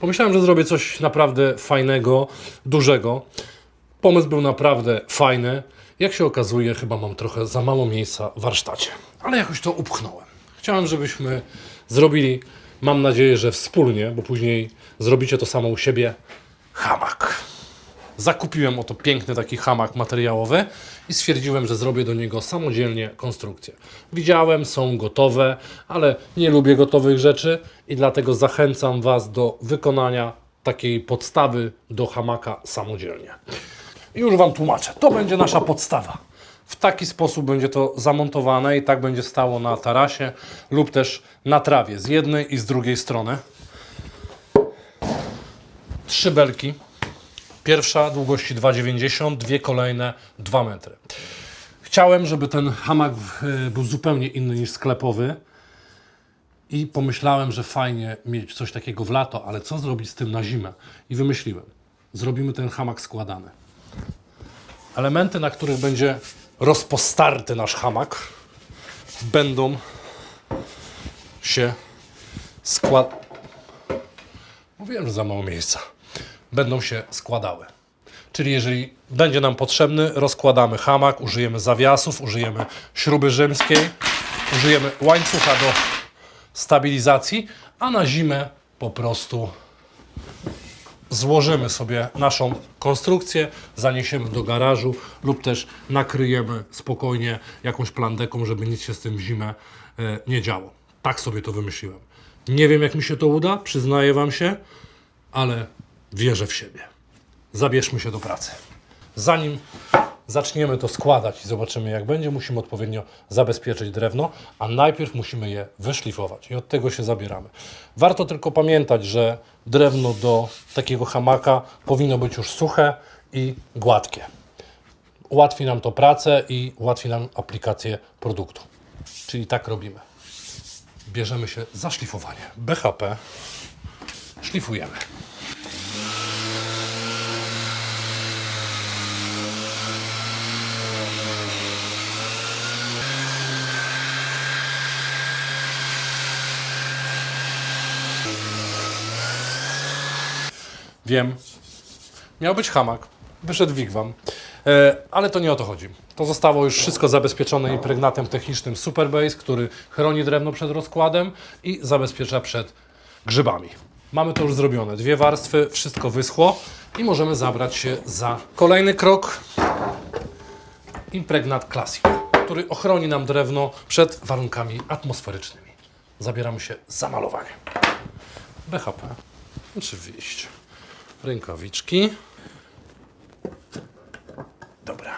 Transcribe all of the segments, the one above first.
Pomyślałem, że zrobię coś naprawdę fajnego, dużego. Pomysł był naprawdę fajny. Jak się okazuje, chyba mam trochę za mało miejsca w warsztacie, ale jakoś to upchnąłem. Chciałem, żebyśmy zrobili, mam nadzieję, że wspólnie, bo później zrobicie to samo u siebie, hamak. Zakupiłem oto piękny taki hamak materiałowy i stwierdziłem, że zrobię do niego samodzielnie konstrukcję. Widziałem, są gotowe, ale nie lubię gotowych rzeczy i dlatego zachęcam Was do wykonania takiej podstawy do hamaka samodzielnie. I już Wam tłumaczę. To będzie nasza podstawa. W taki sposób będzie to zamontowane i tak będzie stało na tarasie lub też na trawie z jednej i z drugiej strony. Trzy belki. Pierwsza długości 2,90, dwie kolejne 2 metry. Chciałem, żeby ten hamak e, był zupełnie inny niż sklepowy i pomyślałem, że fajnie mieć coś takiego w lato, ale co zrobić z tym na zimę? I wymyśliłem, zrobimy ten hamak składany. Elementy, na których będzie rozpostarty nasz hamak, będą się skład... Mówiłem, że za mało miejsca. Będą się składały. Czyli jeżeli będzie nam potrzebny, rozkładamy hamak, użyjemy zawiasów, użyjemy śruby rzymskiej, użyjemy łańcucha do stabilizacji, a na zimę po prostu złożymy sobie naszą konstrukcję, zaniesiemy do garażu lub też nakryjemy spokojnie jakąś plandeką, żeby nic się z tym w zimę e, nie działo. Tak sobie to wymyśliłem. Nie wiem, jak mi się to uda, przyznaję Wam się, ale wierzę w siebie. Zabierzmy się do pracy. Zanim zaczniemy to składać i zobaczymy, jak będzie, musimy odpowiednio zabezpieczyć drewno, a najpierw musimy je wyszlifować i od tego się zabieramy. Warto tylko pamiętać, że drewno do takiego hamaka powinno być już suche i gładkie. Ułatwi nam to pracę i ułatwi nam aplikację produktu. Czyli tak robimy. Bierzemy się za szlifowanie. BHP szlifujemy. Wiem. Miał być hamak. Wyszedł wigwam. E, ale to nie o to chodzi. To zostało już wszystko zabezpieczone impregnatem technicznym Superbase, który chroni drewno przed rozkładem i zabezpiecza przed grzybami. Mamy to już zrobione. Dwie warstwy, wszystko wyschło i możemy zabrać się za kolejny krok. Impregnat Classic, który ochroni nam drewno przed warunkami atmosferycznymi. Zabieramy się za malowanie. BHP. Oczywiście. Rękawiczki. Dobra.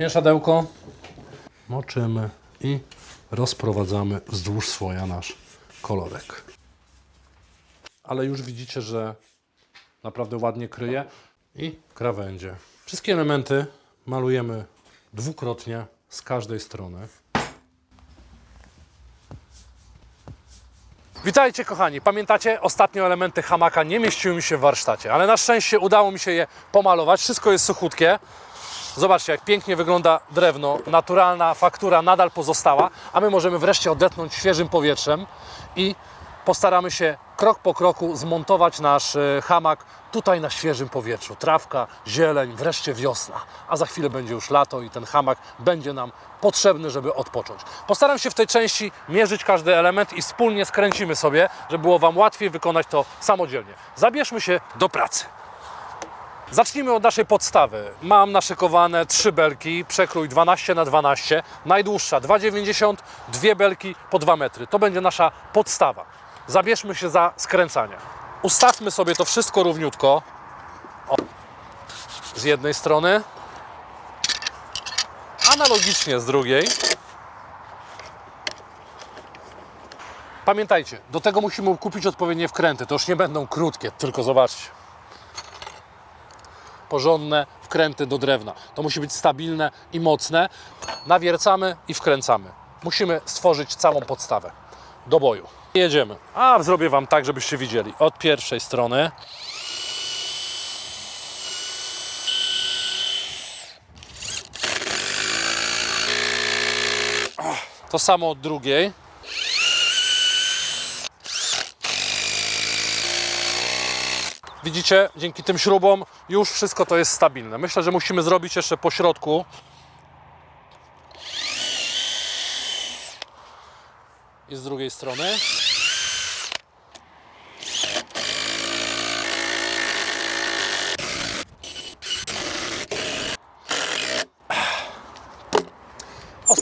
Mieszadełko. Moczymy i rozprowadzamy wzdłuż słoja nasz kolorek. Ale już widzicie, że naprawdę ładnie kryje i krawędzie. Wszystkie elementy malujemy dwukrotnie z każdej strony. Witajcie kochani, pamiętacie? Ostatnio elementy hamaka nie mieściły mi się w warsztacie, ale na szczęście udało mi się je pomalować. Wszystko jest suchutkie. Zobaczcie, jak pięknie wygląda drewno. Naturalna faktura nadal pozostała, a my możemy wreszcie odetchnąć świeżym powietrzem i postaramy się krok po kroku zmontować nasz e, hamak tutaj na świeżym powietrzu. Trawka, zieleń, wreszcie wiosna. A za chwilę będzie już lato i ten hamak będzie nam potrzebny, żeby odpocząć. Postaram się w tej części mierzyć każdy element i wspólnie skręcimy sobie, żeby było Wam łatwiej wykonać to samodzielnie. Zabierzmy się do pracy. Zacznijmy od naszej podstawy. Mam naszykowane trzy belki, przekrój 12 na 12, najdłuższa 2,90, dwie belki po 2 metry. To będzie nasza podstawa. Zabierzmy się za skręcanie. Ustawmy sobie to wszystko równiutko. O. Z jednej strony, analogicznie z drugiej. Pamiętajcie, do tego musimy kupić odpowiednie wkręty. To już nie będą krótkie, tylko zobaczcie porządne wkręty do drewna. To musi być stabilne i mocne. Nawiercamy i wkręcamy. Musimy stworzyć całą podstawę do boju. Jedziemy. A zrobię Wam tak, żebyście widzieli. Od pierwszej strony. To samo od drugiej. Widzicie, dzięki tym śrubom już wszystko to jest stabilne. Myślę, że musimy zrobić jeszcze po środku. I z drugiej strony.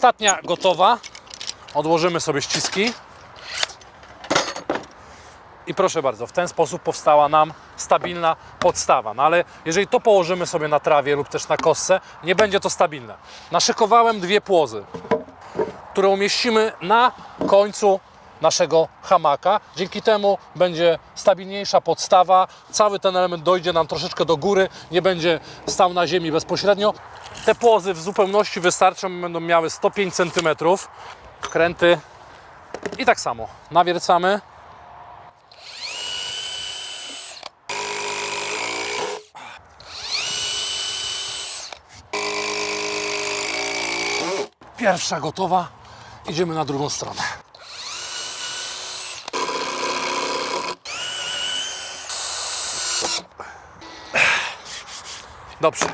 Ostatnia gotowa. Odłożymy sobie ściski. I proszę bardzo, w ten sposób powstała nam stabilna podstawa. No ale jeżeli to położymy sobie na trawie lub też na kostce, nie będzie to stabilne. Naszykowałem dwie płozy, które umieścimy na końcu naszego hamaka. Dzięki temu będzie stabilniejsza podstawa. Cały ten element dojdzie nam troszeczkę do góry, nie będzie stał na ziemi bezpośrednio. Te płozy w zupełności wystarczą, będą miały 105 cm. Kręty i tak samo nawiercamy. Pierwsza gotowa. Idziemy na drugą stronę. Dobrze.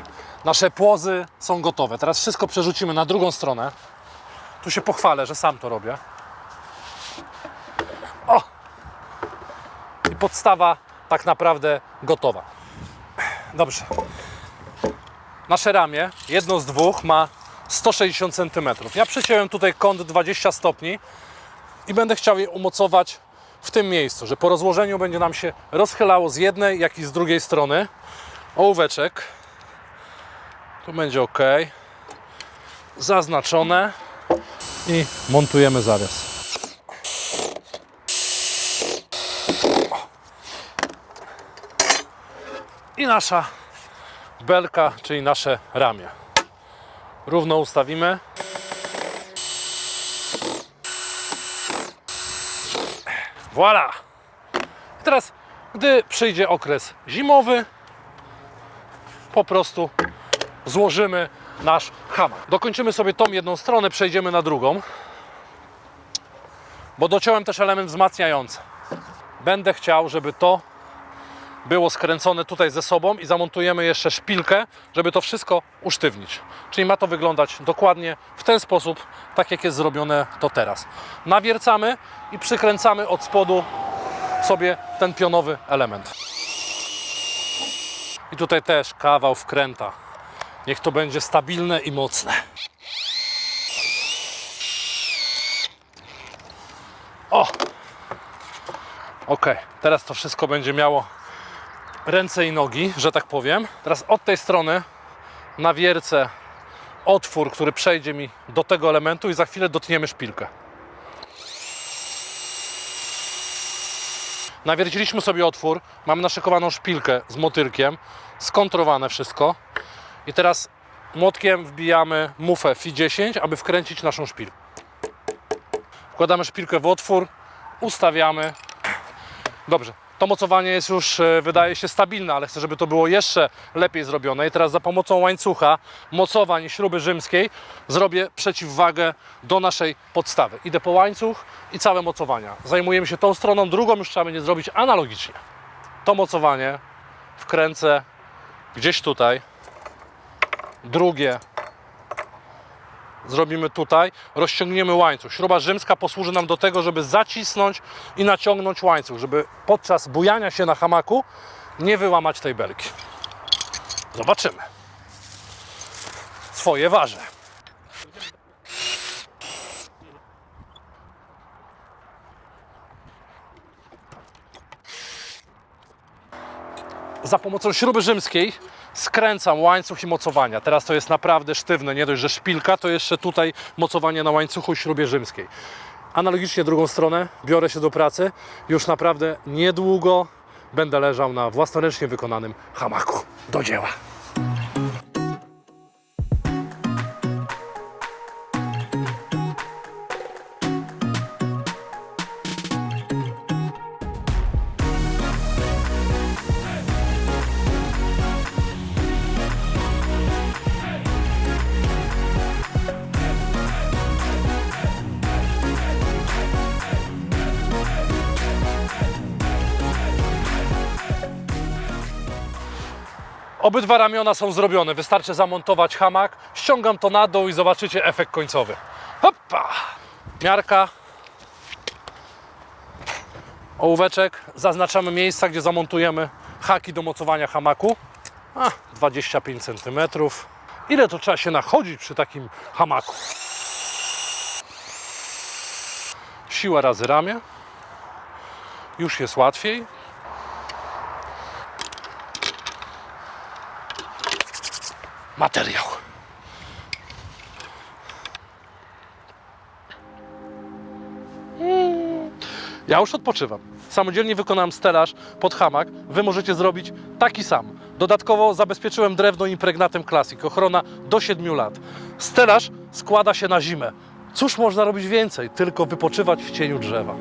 Nasze płozy są gotowe. Teraz wszystko przerzucimy na drugą stronę. Tu się pochwalę, że sam to robię. O! I podstawa tak naprawdę gotowa. Dobrze. Nasze ramię, jedno z dwóch, ma 160 cm. Ja przyciąłem tutaj kąt 20 stopni i będę chciał je umocować w tym miejscu, że po rozłożeniu będzie nam się rozchylało z jednej, jak i z drugiej strony. Ołóweczek. Tu będzie ok. Zaznaczone. I montujemy zawias. I nasza belka, czyli nasze ramię. Równo ustawimy. Voilà! I teraz, gdy przyjdzie okres zimowy, po prostu złożymy nasz hamak. Dokończymy sobie tą jedną stronę, przejdziemy na drugą, bo dociąłem też element wzmacniający. Będę chciał, żeby to było skręcone tutaj ze sobą i zamontujemy jeszcze szpilkę, żeby to wszystko usztywnić. Czyli ma to wyglądać dokładnie w ten sposób, tak jak jest zrobione to teraz. Nawiercamy i przykręcamy od spodu sobie ten pionowy element. I tutaj też kawał wkręta. Niech to będzie stabilne i mocne. O! Ok, teraz to wszystko będzie miało ręce i nogi, że tak powiem. Teraz od tej strony nawiercę otwór, który przejdzie mi do tego elementu i za chwilę dotkniemy szpilkę. Nawierciliśmy sobie otwór, mamy naszykowaną szpilkę z motylkiem, skontrowane wszystko i teraz młotkiem wbijamy mufę FI 10, aby wkręcić naszą szpilkę. Wkładamy szpilkę w otwór, ustawiamy. Dobrze, to mocowanie jest już, e, wydaje się, stabilne, ale chcę, żeby to było jeszcze lepiej zrobione. I teraz za pomocą łańcucha, mocowań śruby rzymskiej zrobię przeciwwagę do naszej podstawy. Idę po łańcuch i całe mocowania. Zajmujemy się tą stroną, drugą już trzeba będzie zrobić analogicznie. To mocowanie wkręcę gdzieś tutaj, drugie zrobimy tutaj, rozciągniemy łańcuch. Śruba rzymska posłuży nam do tego, żeby zacisnąć i naciągnąć łańcuch, żeby podczas bujania się na hamaku nie wyłamać tej belki. Zobaczymy. Swoje waży. Za pomocą śruby rzymskiej skręcam łańcuch i mocowania. Teraz to jest naprawdę sztywne, nie dość, że szpilka, to jeszcze tutaj mocowanie na łańcuchu i śrubie rzymskiej. Analogicznie drugą stronę, biorę się do pracy. Już naprawdę niedługo będę leżał na własnoręcznie wykonanym hamaku. Do dzieła. Obydwa ramiona są zrobione. Wystarczy zamontować hamak. Ściągam to na dół i zobaczycie efekt końcowy. Hoppa! Miarka. Ołóweczek. Zaznaczamy miejsca, gdzie zamontujemy haki do mocowania hamaku. A, 25 cm. Ile to trzeba się nachodzić przy takim hamaku? Siła razy ramię. Już jest łatwiej. Materiał. Ja już odpoczywam. Samodzielnie wykonałem stelaż pod hamak. Wy możecie zrobić taki sam. Dodatkowo zabezpieczyłem drewno impregnatem Classic. Ochrona do 7 lat. Stelaż składa się na zimę. Cóż można robić więcej? Tylko wypoczywać w cieniu drzewa.